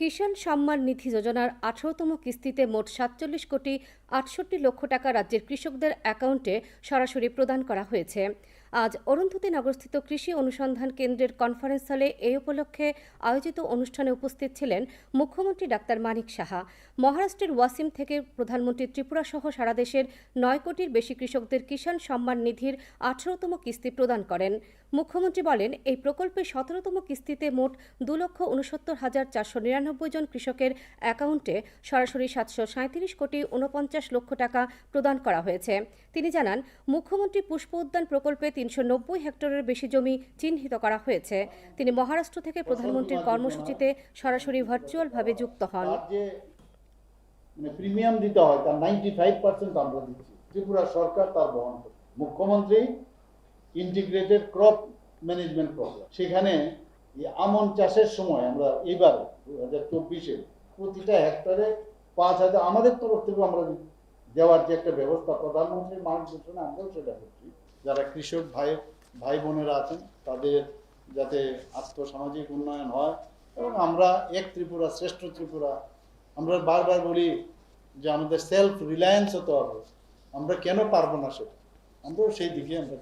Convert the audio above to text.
কিষাণ সম্মান নিধি যোজনার আঠারোতম কিস্তিতে মোট সাতচল্লিশ কোটি আটষট্টি লক্ষ টাকা রাজ্যের কৃষকদের অ্যাকাউন্টে সরাসরি প্রদান করা হয়েছে। আজ অরুন্ধতী নগরস্থিত কৃষি অনুসন্ধান কেন্দ্রের কনফারেন্স হলে এই উপলক্ষে আয়োজিত অনুষ্ঠানে উপস্থিত ছিলেন মুখ্যমন্ত্রী ডাক্তার মানিক সাহা। মহারাষ্ট্রের ওয়াসিম থেকে প্রধানমন্ত্রী ত্রিপুরা সহ সারা দেশের নয় কোটির বেশি কৃষকদের কিষাণ সম্মান নিধির আঠারোতম কিস্তি প্রদান করেন। মুখ্যমন্ত্রী বলেন, এই প্রকল্পে সতেরোতম কিস্তিতে মোট দু লক্ষ উনসত্তর হাজার চারশো নিরানব্বই জন কৃষকের অ্যাকাউন্টে সরাসরি সাতশো সাঁত্রিশ কোটি উনপঞ্চাশ লক্ষ টাকা প্রদান করা হয়েছে। তিনি জানান, মুখ্যমন্ত্রী পুষ্প উদ্যান প্রকল্পে তিনশো নব্বই হেক্টরের বেশি জমি চিহ্নিত করা হয়েছে। তিনি মহারাষ্ট্র থেকে প্রধানমন্ত্রীর কর্মসূচিতে সরাসরি ভার্চুয়ালভাবে যুক্ত হন। মানে প্রিমিয়াম দিতে হয়, তার নাইনটি ফাইভ পার্সেন্ট আমরা দিচ্ছি। ত্রিপুরা সরকার তার বহন করে মুখ্যমন্ত্রী ইন্টিগ্রেটেড ক্রপ ম্যানেজমেন্ট প্রোগ্রাম সেখানে আমন চাষের সময় আমরা এবার দু হাজার চব্বিশে প্রতিটা হেক্টরে পাঁচ হাজার আমাদের তরফ থেকে আমরা দেওয়ার যে একটা ব্যবস্থা প্রধানমন্ত্রীর মার্গদর্শনে আমরাও সেটা করছি যারা কৃষক ভাই ভাই বোনেরা আছেন, তাদের যাতে আর্থসামাজিক উন্নয়ন হয় এবং আমরা এক ত্রিপুরা, শ্রেষ্ঠ ত্রিপুরা, আমরা বারবার বলি যে আমাদের সেলফ রিলায়েন্স হতে হবে আমরা কেন পারব না সেটা আমরাও সেই দিকে আমরা।